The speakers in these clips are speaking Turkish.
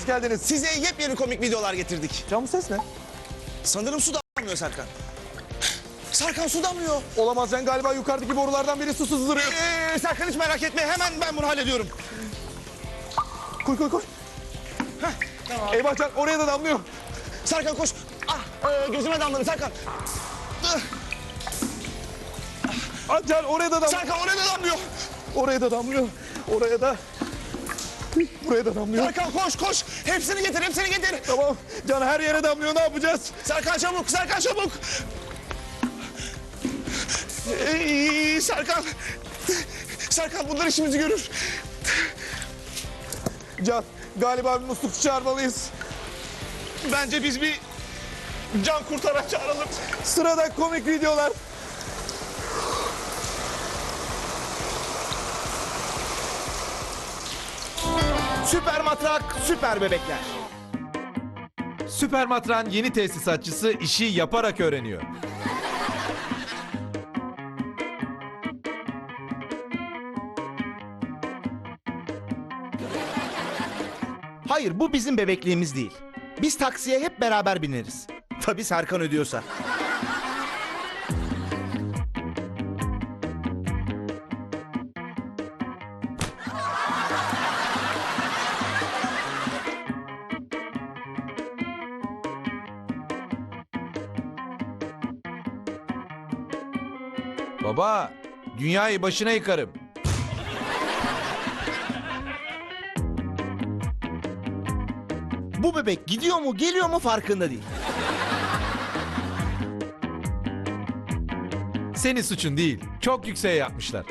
Hoş geldiniz. Size yepyeni komik videolar getirdik. Bu ses ne? Sanırım su damlıyor Serkan. Serkan su damlıyor. Olamaz Can galiba yukarıdaki borulardan biri su sızdırıyor. Ee, Serkan hiç merak etme hemen ben bunu hallediyorum. Koy koy koy. Heh, tamam. Eyvah Can oraya da damlıyor. Serkan koş. Ah e, gözüme damladı Serkan. Ah Can oraya da damlıyor. Serkan oraya da damlıyor. Oraya da damlıyor. Oraya da. Buraya da damlıyor. Serkan koş koş. Hepsini getir hepsini getir. Tamam. Can her yere damlıyor ne yapacağız? Serkan çabuk Serkan çabuk. Ee, Serkan. Serkan bunlar işimizi görür. Can galiba bir muslukçu çağırmalıyız. Bence biz bir can kurtaran çağıralım. Sırada komik videolar. Süper matrak, süper bebekler. Süper Matran yeni tesisatçısı işi yaparak öğreniyor. Hayır bu bizim bebekliğimiz değil. Biz taksiye hep beraber bineriz. Tabii Serkan ödüyorsa. Baba, dünyayı başına yıkarım. Bu bebek gidiyor mu geliyor mu farkında değil. Senin suçun değil. Çok yükseğe yapmışlar.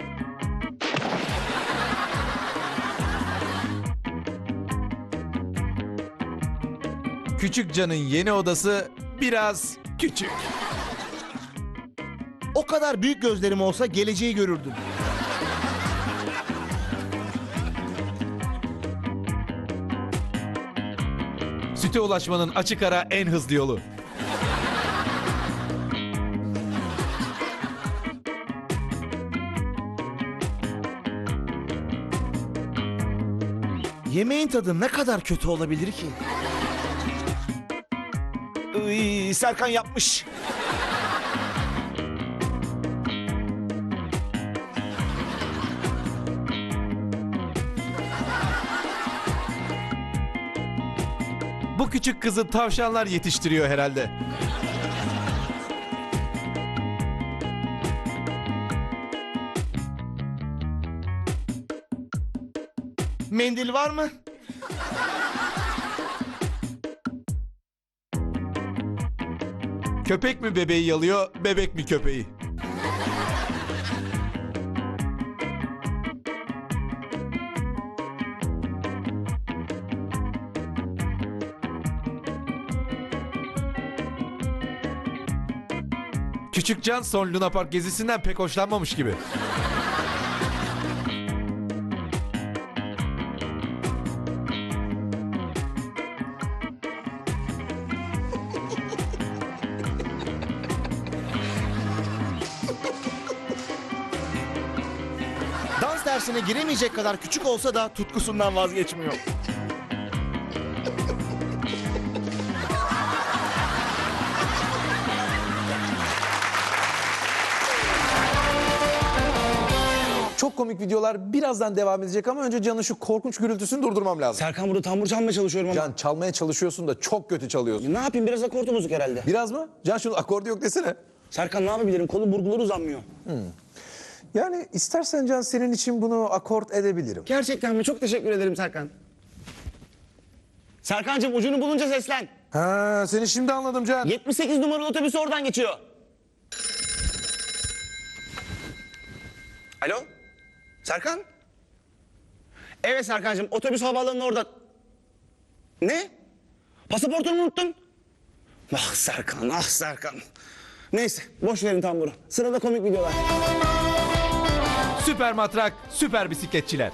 Küçük Can'ın yeni odası biraz küçük. Kadar büyük gözlerim olsa geleceği görürdüm. Süte ulaşmanın açık ara en hızlı yolu. Yemeğin tadı ne kadar kötü olabilir ki? Iy, Serkan yapmış. Küçük kızı tavşanlar yetiştiriyor herhalde. Mendil var mı? Köpek mi bebeği yalıyor, bebek mi köpeği? Küçük Can son Luna Park gezisinden pek hoşlanmamış gibi. Dans dersine giremeyecek kadar küçük olsa da tutkusundan vazgeçmiyor. Komik videolar birazdan devam edecek ama önce Can'ın şu korkunç gürültüsünü durdurmam lazım. Serkan burada tambur çalmaya çalışıyorum ama. Can çalmaya çalışıyorsun da çok kötü çalıyorsun. Ne yapayım biraz akortu bozuk herhalde. Biraz mı? Can şunu akordu yok desene. Serkan ne yapabilirim? Kolu burguları uzanmıyor. Yani istersen Can senin için bunu akort edebilirim. Gerçekten mi? Çok teşekkür ederim Serkan. Serkancığım ucunu bulunca seslen. Ha, seni şimdi anladım Can. 78 numaralı otobüs oradan geçiyor. Alo? Serkan? Evet Serkancığım otobüs havaalanının orada. Ne? Pasaportunu unuttun. Ah Serkan, ah Serkan. Neyse boş verin tamburu. Sırada komik videolar. Süper matrak, süper bisikletçiler.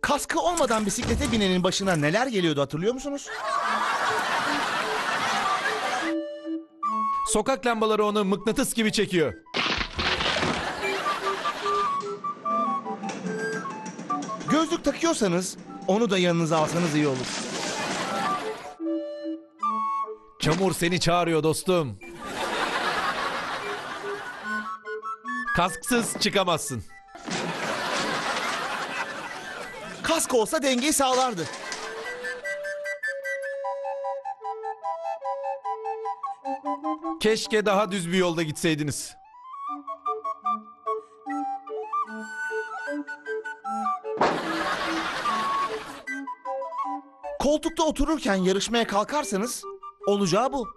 Kaskı olmadan bisiklete binenin başına neler geliyordu hatırlıyor musunuz? Sokak lambaları onu mıknatıs gibi çekiyor. Gözlük takıyorsanız Onu da yanınıza alsanız iyi olur. Çamur seni çağırıyor dostum. Kasksız çıkamazsın. Kask olsa dengeyi sağlardı. Keşke daha düz bir yolda gitseydiniz. Koltukta otururken yarışmaya kalkarsanız olacağı bu.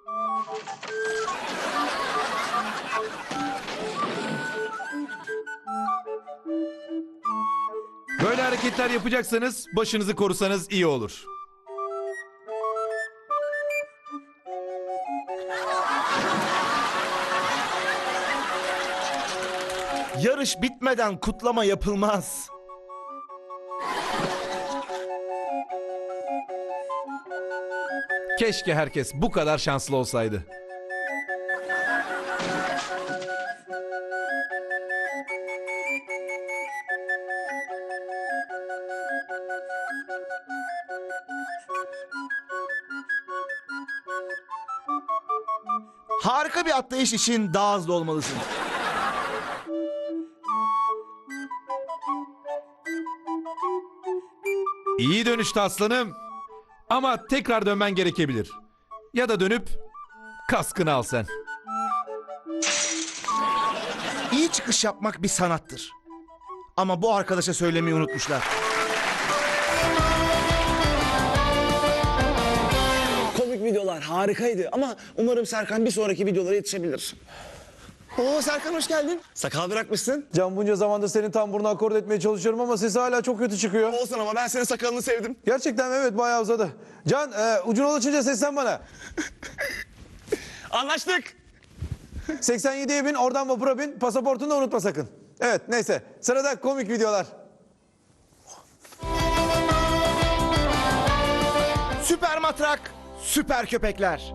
Böyle hareketler yapacaksanız başınızı korusanız iyi olur. Yarış bitmeden kutlama yapılmaz. Keşke herkes bu kadar şanslı olsaydı. Harika bir atlayış için daha hızlı olmalısın. İyi dönüştü aslanım. Ama tekrar dönmen gerekebilir. Ya da dönüp kaskını al sen. İyi çıkış yapmak bir sanattır. Ama bu arkadaşa söylemeyi unutmuşlar. Komik videolar harikaydı ama umarım Serkan bir sonraki videolara yetişebilir. Oo Serkan hoş geldin. Sakal bırakmışsın. Can bunca zamandır senin tamburunu akord etmeye çalışıyorum ama sesi hala çok kötü çıkıyor. Olsun ama ben senin sakalını sevdim. Gerçekten evet bayağı uzadı. Can e, ucuna ulaşınca seslen bana. Anlaştık. 87'ye bin oradan vapura bin pasaportunu da unutma sakın. Evet neyse sırada komik videolar. Süper matrak, süper köpekler.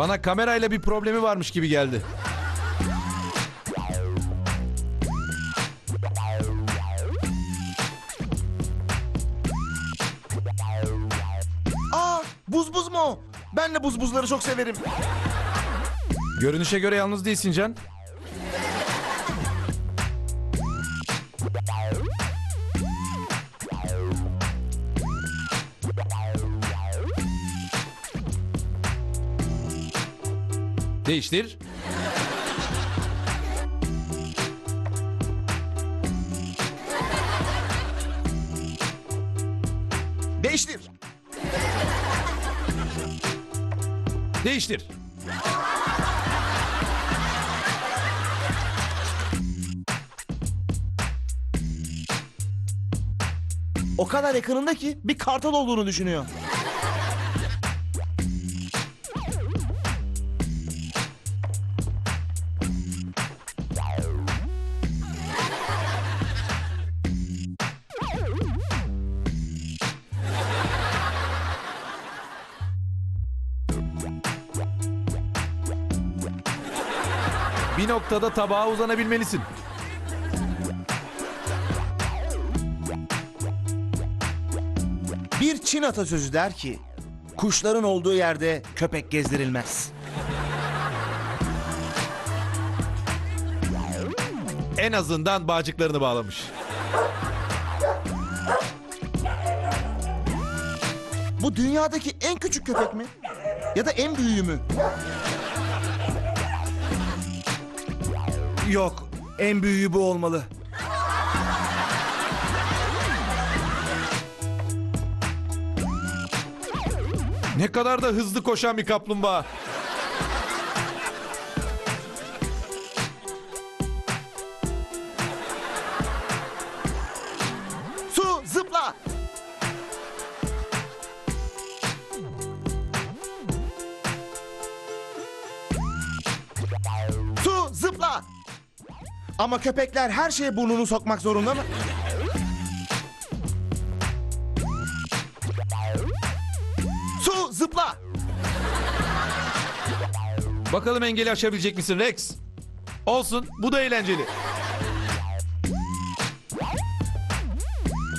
Bana kamerayla bir problemi varmış gibi geldi. Aa, buz buz mu? Ben de buz buzları çok severim. Görünüşe göre yalnız değilsin Can. Değiştir. Değiştir. Değiştir. O kadar yakınında ki bir kartal olduğunu düşünüyor. Noktada tabağa uzanabilmelisin. Bir Çin atasözü der ki, kuşların olduğu yerde köpek gezdirilmez. En azından bağcıklarını bağlamış. Bu dünyadaki en küçük köpek mi? Ya da en büyüğü mü? Yok, en büyüğü bu olmalı. Ne kadar da hızlı koşan bir kaplumbağa. Ama köpekler her şeye burnunu sokmak zorunda mı? Su, zıpla! Bakalım engeli aşabilecek misin Rex? Olsun bu da eğlenceli.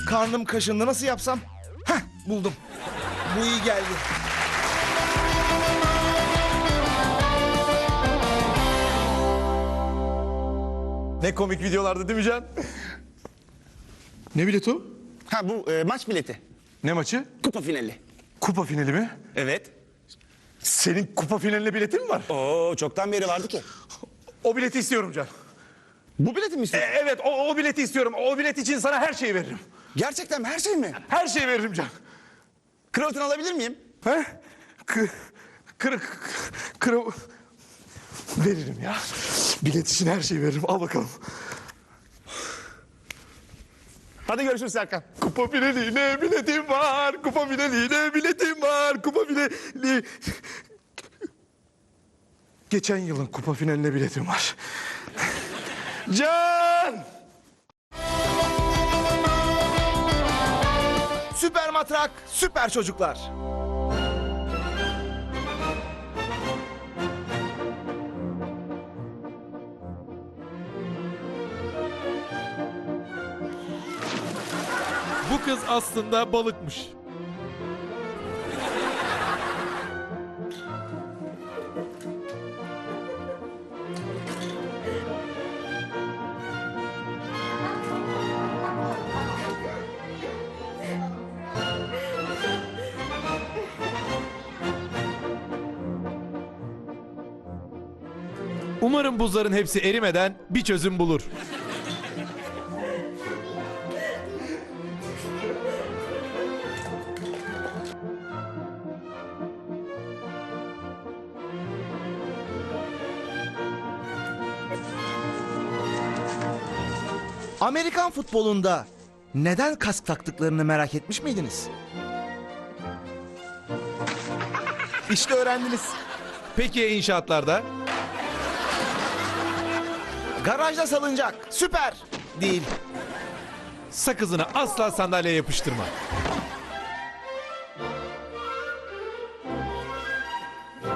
Karnım kaşındı nasıl yapsam? Heh buldum. Bu iyi geldi. Ne komik videolardı değil mi Can? Ne bileti o? Ha bu e, maç bileti. Ne maçı? Kupa finali. Kupa finali mi? Evet. Senin kupa finaline biletin mi var? Oo çoktan beri vardı ki. O bileti istiyorum Can. Bu bileti mi E, istiyorsun? evet o, o bileti istiyorum. O bilet için sana her şeyi veririm. Gerçekten mi? Her şey mi? Her şeyi veririm Can. Kravatını alabilir miyim? He? Kı, kır, kır, veririm ya. Bilet için her şeyi veririm. Al bakalım. Hadi görüşürüz Serkan. Kupa finaline biletim var. Kupa finaline biletim var. Kupa finali... Geçen yılın kupa finaline biletim var. Can! Süper matrak, süper çocuklar. Kız aslında balıkmış. Umarım buzların hepsi erimeden bir çözüm bulur. Amerikan futbolunda neden kask taktıklarını merak etmiş miydiniz? İşte öğrendiniz. Peki ya inşaatlarda? Garajda salınacak. Süper. Değil. Sakızını asla sandalyeye yapıştırma.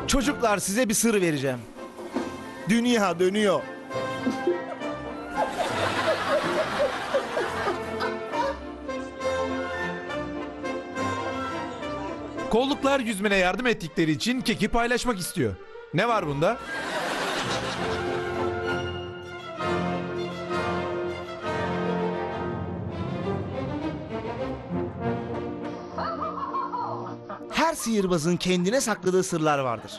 Çocuklar size bir sır vereceğim. Dünya dönüyor. Kolluklar yüzmene yardım ettikleri için keki paylaşmak istiyor. Ne var bunda? Her sihirbazın kendine sakladığı sırlar vardır.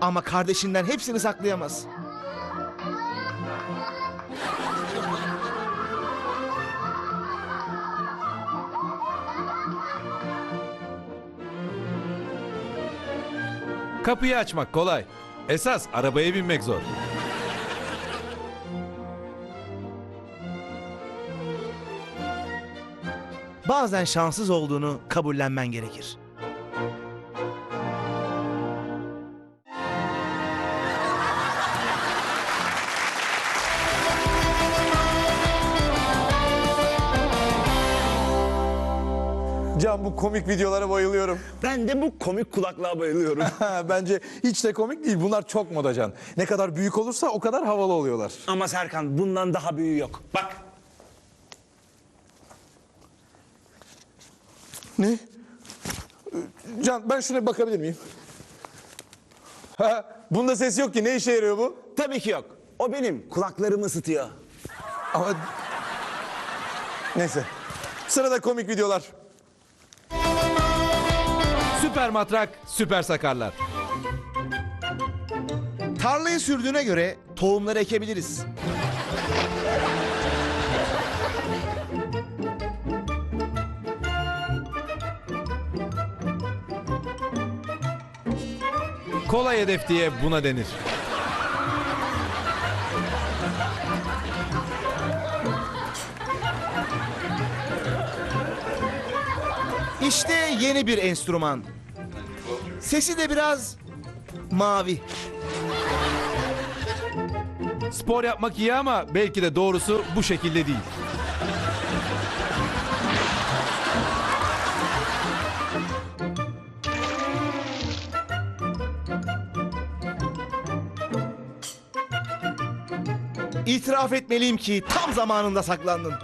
Ama kardeşinden hepsini saklayamaz. Kapıyı açmak kolay. Esas arabaya binmek zor. Bazen şanssız olduğunu kabullenmen gerekir. Can bu komik videolara bayılıyorum. Ben de bu komik kulaklığa bayılıyorum. Bence hiç de komik değil. Bunlar çok moda Can. Ne kadar büyük olursa o kadar havalı oluyorlar. Ama Serkan bundan daha büyüğü yok. Bak. Ne? Can ben şuna bakabilir miyim? Ha, bunda ses yok ki. Ne işe yarıyor bu? Tabii ki yok. O benim. Kulaklarımı ısıtıyor. Ama... Neyse. Sırada komik videolar. Süper matrak, süper sakarlar. Tarlayı sürdüğüne göre tohumları ekebiliriz. Kolay hedef diye buna denir. İşte yeni bir enstrüman. Sesi de biraz mavi. Spor yapmak iyi ama belki de doğrusu bu şekilde değil. İtiraf etmeliyim ki tam zamanında saklandın.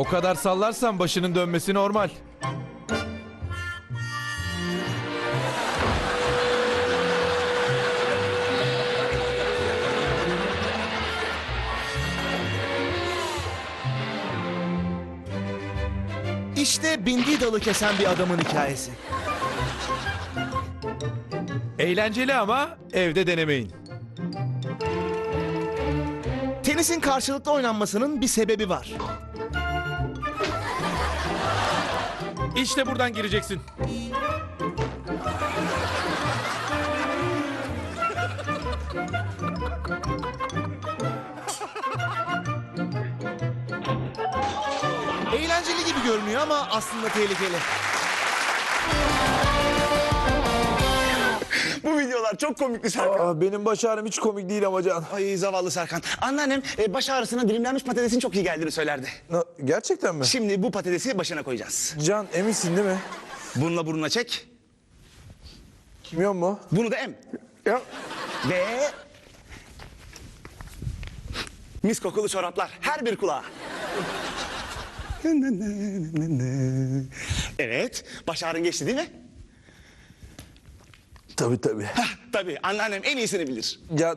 O kadar sallarsan başının dönmesi normal. İşte bindiği dalı kesen bir adamın hikayesi. Eğlenceli ama evde denemeyin. Tenisin karşılıklı oynanmasının bir sebebi var. İşte buradan gireceksin. Eğlenceli gibi görünüyor ama aslında tehlikeli. Videolar çok komikti Serkan. Aa, benim baş ağrım hiç komik değil ama Can. Ay zavallı Serkan. Anneannem e, baş ağrısına dilimlenmiş patatesin çok iyi geldiğini söylerdi. Na- Gerçekten mi? Şimdi bu patatesi başına koyacağız. Can eminsin değil mi? Bununla burnuna çek. Kimyon mu? Bunu da em. Ya. Ve... Mis kokulu çoraplar. Her bir kulağa. Evet. Baş ağrın geçti değil mi? Tabii tabii. Hah, tabii. Anneannem en iyisini bilir. Ya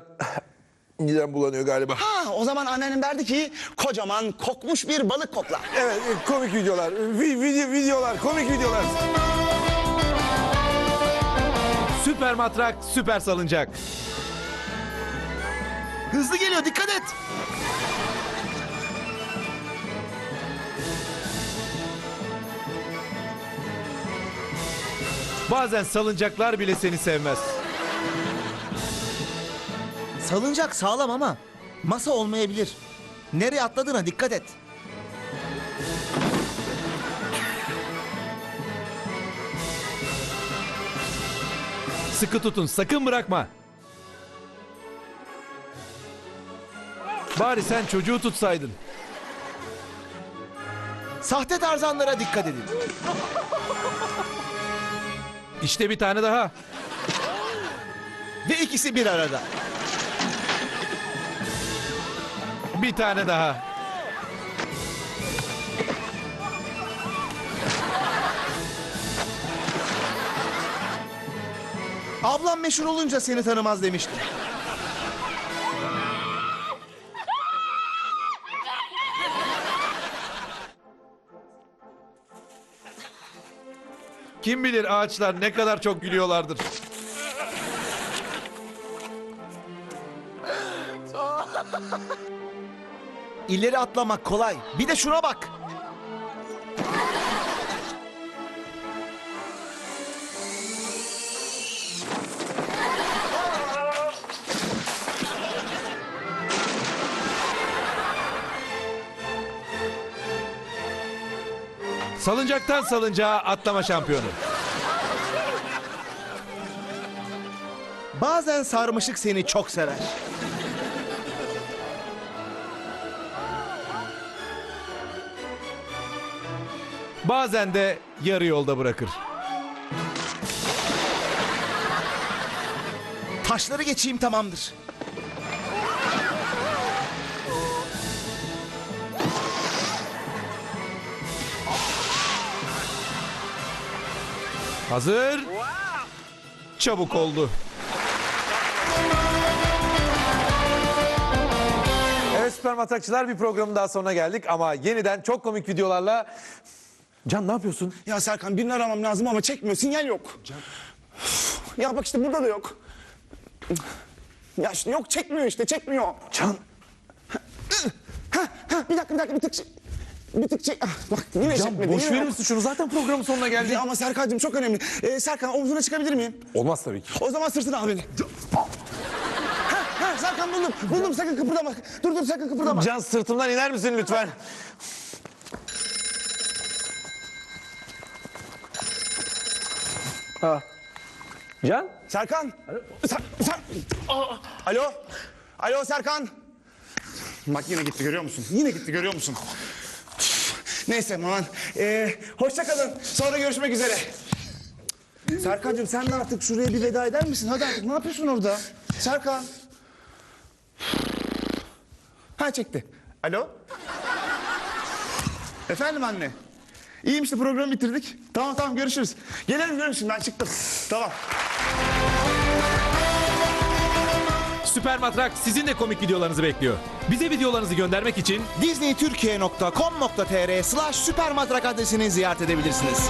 midem bulanıyor galiba. Ha, o zaman anneannem derdi ki kocaman kokmuş bir balık kokla. Evet e, komik videolar. Vi- video, videolar komik videolar. Süper matrak, süper salıncak. Hızlı geliyor dikkat et. Bazen salıncaklar bile seni sevmez. Salıncak sağlam ama masa olmayabilir. Nereye atladığına dikkat et. Sıkı tutun, sakın bırakma. Bari sen çocuğu tutsaydın. Sahte tarzanlara dikkat edin. İşte bir tane daha. Ve ikisi bir arada. Bir tane daha. Ablam meşhur olunca seni tanımaz demiştim. Kim bilir ağaçlar ne kadar çok gülüyorlardır. İleri atlamak kolay. Bir de şuna bak. Salıncaktan salıncağa atlama şampiyonu. Bazen sarmaşık seni çok sever. Bazen de yarı yolda bırakır. Taşları geçeyim tamamdır. Hazır. Çabuk oldu. Evet süper matrakçılar bir programın daha sonuna geldik ama yeniden çok komik videolarla... Can ne yapıyorsun? Ya Serkan birini aramam lazım ama çekmiyor. Sinyal yok. Ya bak işte burada da yok. Ya işte yok çekmiyor işte çekmiyor. Can, Ha, ha, bir dakika bir dakika bir tık bir tık çek. Ah, bak yine çekmedi. boş yine verir yok. misin şunu? Zaten programın sonuna geldik. Ya ama Serkan'cığım çok önemli. Ee, Serkan omzuna çıkabilir miyim? Olmaz tabii ki. O zaman sırtına al beni. Ha, ha, Serkan buldum. Buldum sakın kıpırdama. Dur dur sakın kıpırdama. Can sırtımdan iner misin lütfen? Ha. Can? Serkan. Ser, Ser, Alo. Alo Serkan. Bak yine gitti görüyor musun? Yine gitti görüyor musun? Neyse Maman. Ee, hoşça kalın. Sonra görüşmek üzere. Serkan'cığım sen de artık şuraya bir veda eder misin? Hadi artık ne yapıyorsun orada? Serkan. Ha çekti. Alo. Efendim anne. İyiyim işte programı bitirdik. Tamam tamam görüşürüz. Gelelim görüşürüz ben çıktım. Tamam. Süper Matrak sizin de komik videolarınızı bekliyor. Bize videolarınızı göndermek için disneytürkiye.com.tr slash süpermatrak adresini ziyaret edebilirsiniz.